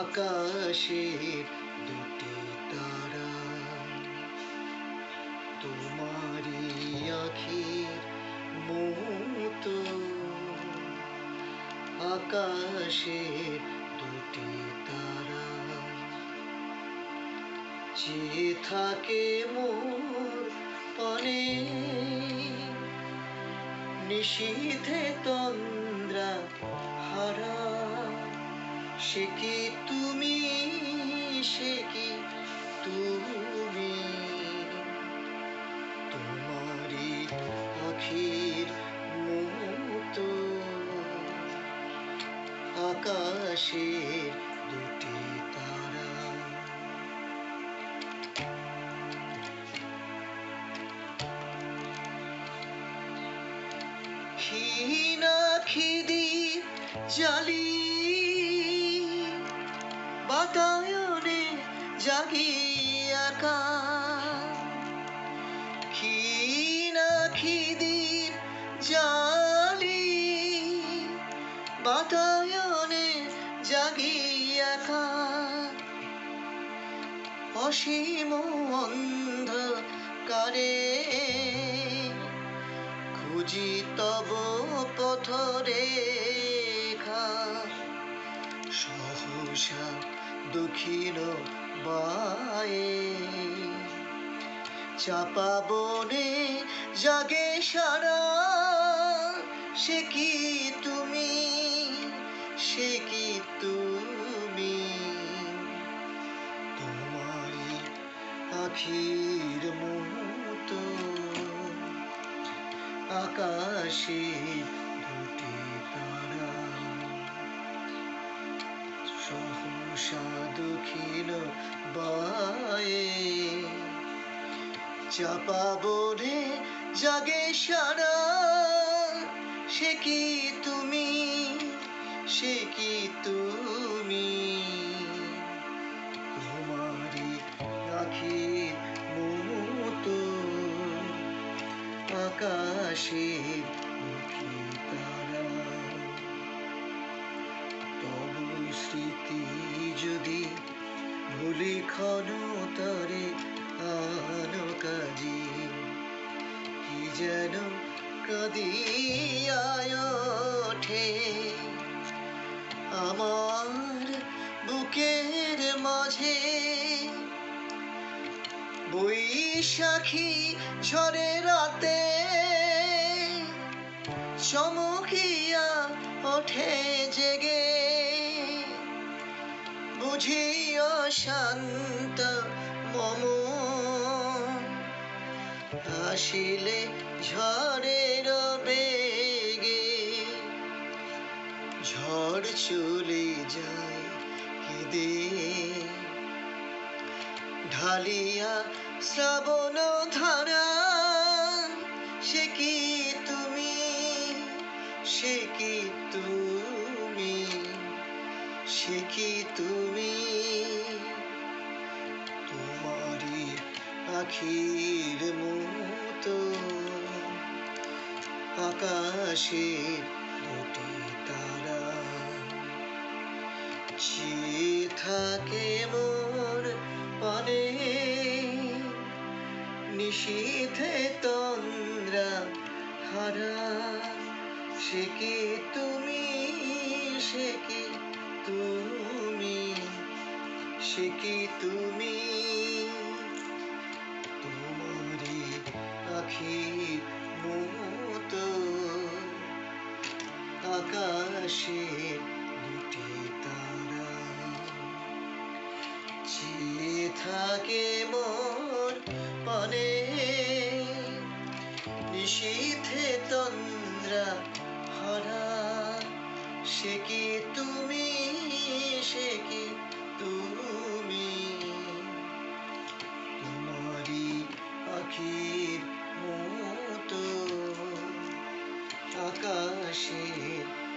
আকাশের দুটি তারা, তোমারই আখির মতো আকাশের দুটি তারা, যে থাকে মোর পানে নিশীথে তন্দ্রা হারা। সে কি তুমি সে কি তুমি? তোমারই আখির মতো আকাশের দুটি তারা। খিদি জালি বাতায়নে জাগি একা ক্ষীণা খিদি জালি? বাতায়নে জাগি একা অসীম অন্ধকারে খুঁজি তব পথরেখা দক্ষিণ বায়ে। চাপা বনে জাগে সারা, সে কি তুমি? সে কি তুমি? তোমার আখির মতো আকাশে দুটি তারা। সহসা দক্ষিণ বায়ে। চাপা বনে জাগে সারা, সে কি তুমি? সে কি তুমি? তোমারই আখির মতো আকাশের মুখী তারা। স্মৃতি যদি ভুলি ক্ষণ তরে আনো কাজী কি যেন কাঁদিয়ায় ওঠে। আমার বুকের মাঝে বৈশাখী ঝড়ে রাতে চমকিয়া ওঠে জেগে। বুঝিও শান্ত মম। আসিলে ঝড়ের বেগে ঝড় চলে যায় কেঁদে। ঢালিয়া শ্রাবণ ধারা, সে কি তুমি? সে কি তুমি? কি তুমি? তোমারই আখির মতো আকাশের দুটি তারা। যে থাকে মোর পানে নিষিধে তন্দ্রা হারা। সে কি তুমি? সে কি তুমি? সে কি তুমি? তোমারই আখির মতো। আকাশের দুটি তারা। যে থাকে মোর পানে নিশীথে তন্দ্রা হারা। সে কি তুমি? বাসের